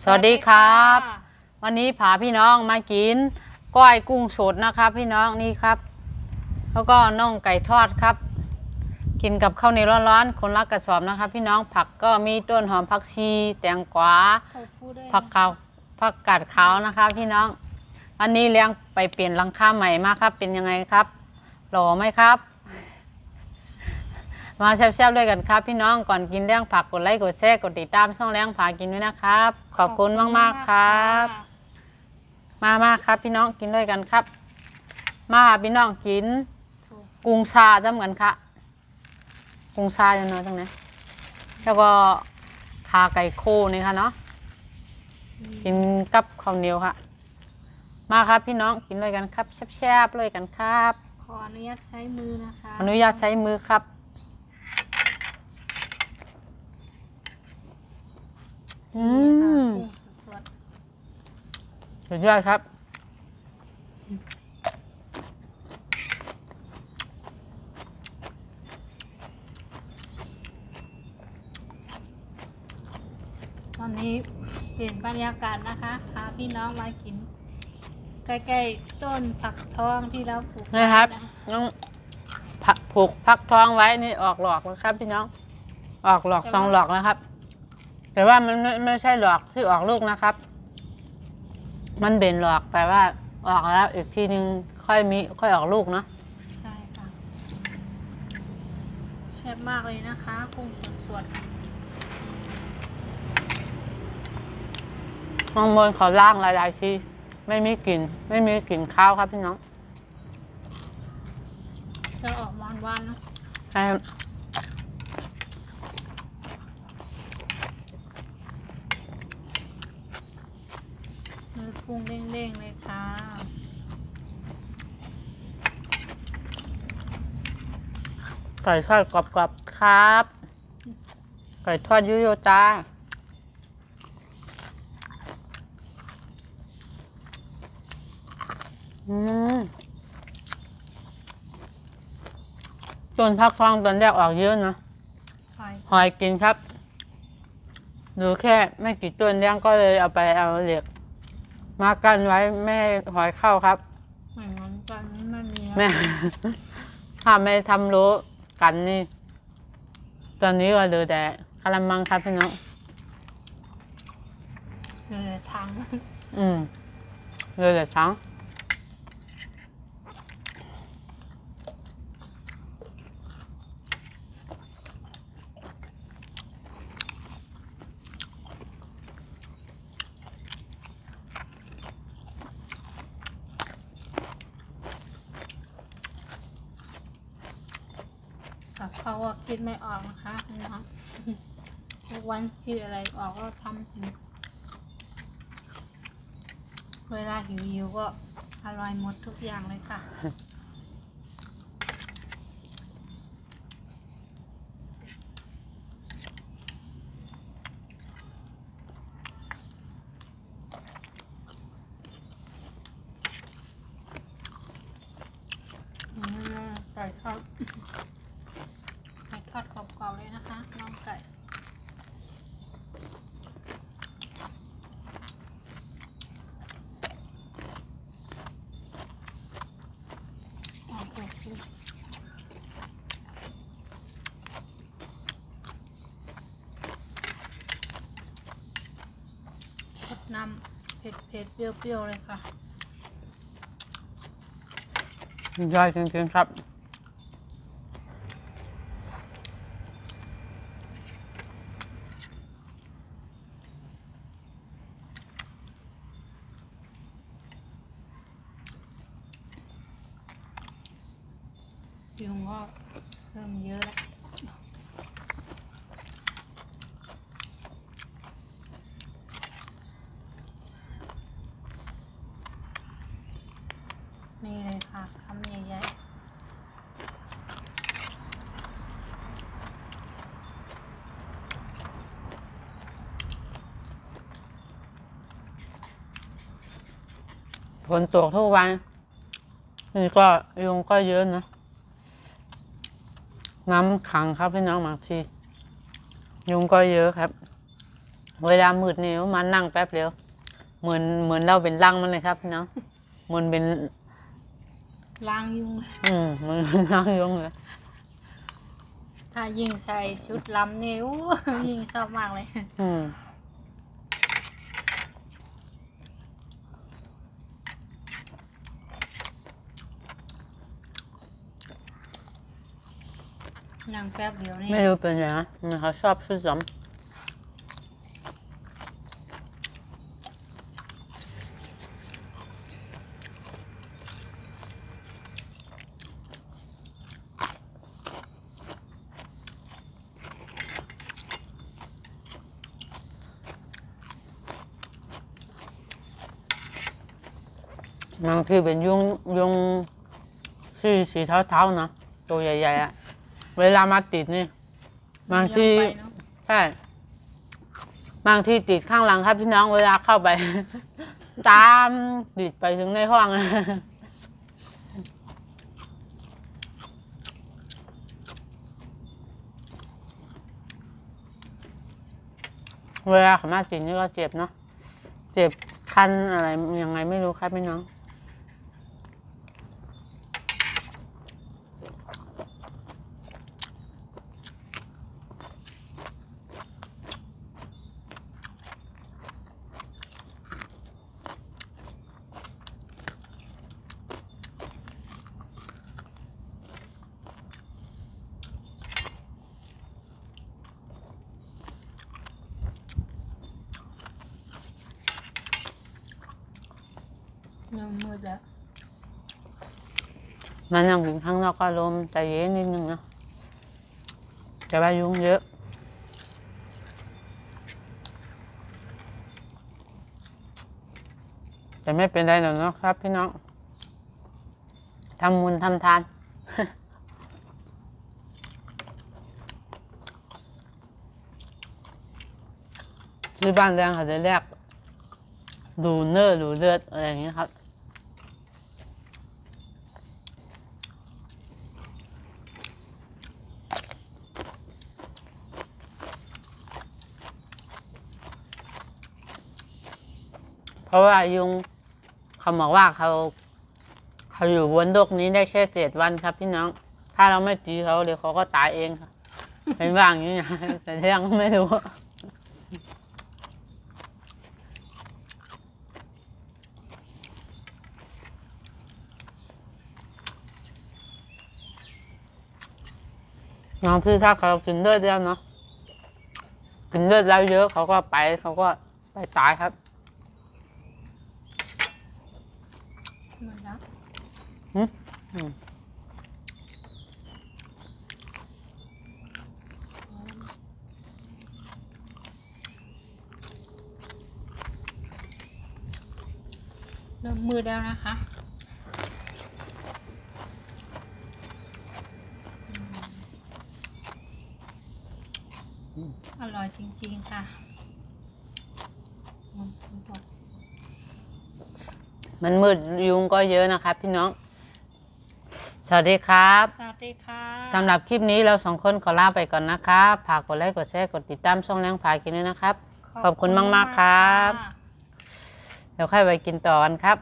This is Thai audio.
สวัสดีครับ วันนี้พาพี่น้องมากินก้อยกุ้งสดนะครับ พี่น้องนี่ครับ แล้วก็น่องไก่ทอดครับ กินกับข้าวเหนียวร้อนๆคนละกระสอบนะครับ พี่น้องผักก็มีต้นหอมผักชี แตงกวาขอพูดด้วยนะผักขาวผักกาดขาวนะครับ พี่น้องวันนี้เลี้ยงไปเปลี่ยนหลังคาใหม่มาครับ เป็นยังไงครับหล่อไหมครับมาแซ่บๆด้วยกันครับ พี่น้องก่อนกินเลี้ยงผักกดไลค์กดแชร์กดติดตามช่องเลี้ยงผากินด้วยนะครับ ขอบคุณมากๆครับ มามาครับ พี่น้องกินด้วยกันครับ มาหาพี่น้องกิน ถูกกุ้งชาจำกันค่ะ กุ้งชาจะน้อยตรงไหนแล้วก็ขาไก่โคนี่ค่ะเนาะกินกับข้าวเหนียวค่ะ มาครับพี่น้องกินด้วยกันครับแซ่บๆด้วยกันครับ ขออนุญาตใช้มือนะคะ อนุญาตใช้มือครับ อืนี่ค่ะมกุ้งสดสุดยอดครับ ๆตอนนี้เปลี่ยนบรรยากาศนะคะ พาพี่น้องมากิน ใกล้ๆต้นผักทองที่เราปลูกนี่ครับไว้นะน้องผักผูกพักท้องไว้นี่ออกหลอกแล้วครับ พี่น้อง ออกหลอกสองหลอกนะครับ แต่ว่ามันไม่ไม่ใช่หลอกที่ออกลูกนะครับ มันเบ่นหลอกแต่ว่าออกแล้วอีกทีนึงค่อยมีค่อยออกลูกเนาะใช่ค่ะแซ่บมากเลยนะคะกุ้งสดข้างบนเขาล่างหลายๆทีไม่มีกลิ่นไม่มีกลิ่นข้าวครับพี่น้องๆจะออกหวานๆนะใช่ครับ เนื้อ กุ้งเด้งๆเลยค่ะ ไก่ทอดกรอบๆครับ ไก่ทอดยุโยจ้าอืมต้นพักฟองตอนแรกออกเยอะนะไข่หอยกินครับ ดูแค่ไม่กี่ต้นเลี้ยงก็เลยเอาไปเอาเหล็ก มากันไว้ไม่ให้หอยเข้าครับเหมือนกันไม่มีแม่ ถ้าไม่ทำรู้กันนี่ ตอนนี้ก็เหลือแต่กะละมังครับพี่น้องเออถังอืมเหลือแต่ทั้ง เขาว่าคิดไม่ออกนะคะน้องทุกวันคิดอะไรออกก็ทำเวลาหิวๆก็อร่อยหมดทุกอย่างเลยค่ะอืมไก่ทอดไก่ ทอดกรอบๆเลยนะคะน้องไก่โอเครสน้ำเผ็ดเผ็ดๆเปรี้ยวๆเลยค่ะย่อยจริงๆครับ ยุงก็เริ่มเยอะแล้วนี่เลยค่ะคำใหญ่ๆฝนตกทุกวัน นี่ก็ยุงก็เยอะนะ น้ำขังครับพี่น้องบางทียุงก็เยอะครับ เวลามืดนี่มานั่งแป๊บเดียว เหมือนเหมือนเราเป็นรังมันเลยครับพี่น้องเหมือนเป็นล้างยุง อืมเหมือนรังยงเลยถ้ายิ่งใส่ชุดล้ำนิ้วยิ่งชอบมากเลย อืม นั่งแป๊บเดียวนี่ไม่รู้เป็นไงนะเขาชอบชุดซ้ำบางทีเป็นยุงยุงสีสีเทาๆนะตัวใหญ่ๆอะ เวลามาติดนี่ บางทีเยอะไปเนอะใช่ บางทีติดข้างหลังครับพี่น้องเวลาเข้าไป ตามติดไปถึงในห้องเวลาเขามาติดนี่ก็เจ็บเนาะ เจ็บคันอะไรยังไงไม่รู้ครับพี่น้อง มมืดแล้วมานั่งกินข้างนอกก็ลมใจเย็นนิดนึงนะแต่ว่ายุงเยอะ แต่ไม่เป็นไรหรอกเนาะครับพี่น้องทำมุญทำทานที่บ้านแดงเขาจะเรียกดูเนอร์ดูเลือดอะไรอย่างเงี้ยครับ เพราะว่ายุงเขาบอกว่าเขา เขาอยู่บนโลกนี้ได้แค่เจ็ดวันครับพี่น้อง ถ้าเราไม่ตีเขาเดี๋ยวเขาก็ตายเองค่ะเป็นว่าอย่างนี้นะแต่ยังไม่รู้น้องที่ถ้าเขากินเลือดแล้วเนาะกินเลือดแล้วเยอะเขาก็ไปเขาก็ไปตายครับ หมดแล้วอืมอืมเริ่มมืดแล้วนะคะอืมอร่อยจริงๆค่ะอืม มันมืดยุงก็เยอะนะครับพี่น้อง สวัสดีครับ สวัสดีค่ะสำหรับคลิปนี้เราสองคนขอลาไปก่อนนะครับฝากกดไลค์กดแชร์กดติดตามช่องแรงพากินด้วยนะครับ ขอบคุณมากๆครับะเดี๋ยวค่อยไปกินต่อกันครับ